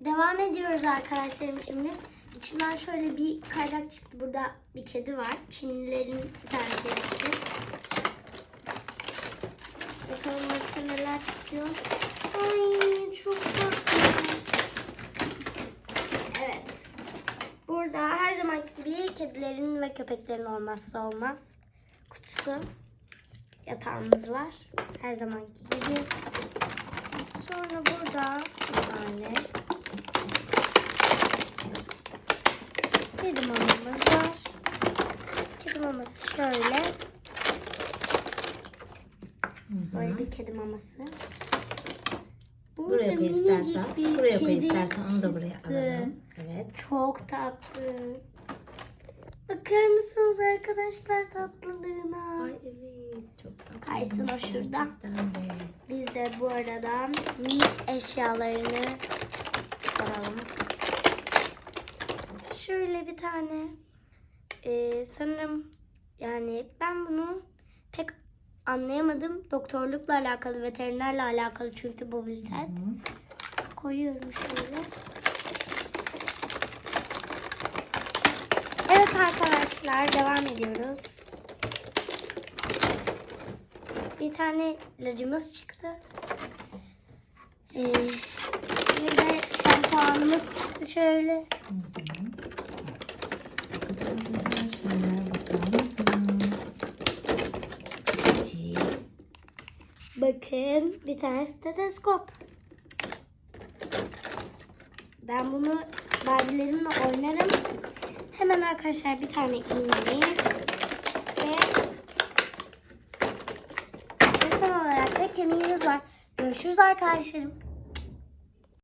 devam ediyoruz arkadaşlarım şimdi. İçinden şöyle bir kaynak çıktı. Burada bir kedi var. Çinlilerin bir. Bakalım başka neler çıkıyor. Ay çok tatlı. Evet. Burada her zaman gibi kedilerin ve köpeklerin olmazsa olmaz kutusu. Yatağımız var. Her zamanki gibi. Sonra burada bir tane kedi mamamız var. Kedi maması şöyle. Böyle bir kedi maması. Burada Buraya koy istersen. Buraya koy istersen onu da buraya alalım. Evet. Çok tatlı. Bakar mısınız arkadaşlar tatlılığına? Ay evet çok tatlı. Kaysın o şurada. Biz de bu arada minik eşyalarını Şöyle bir tane e, sanırım yani ben bunu pek anlayamadım. Doktorlukla alakalı, veterinerle alakalı çünkü bu. Hı. Koyuyorum şöyle. Evet arkadaşlar devam ediyoruz. Bir tane ilacımız çıktı. Ee, bir de şampuanımız çıktı şöyle. Hı hı. Şeyler bakar mısınız? Cici. Bakın bir tane steteskop. Ben bunu Barbie'lerimle oynarım. Hemen arkadaşlar bir tane iğnemiz ve ve son olarak da kemiğimiz var. Görüşürüz arkadaşlarım.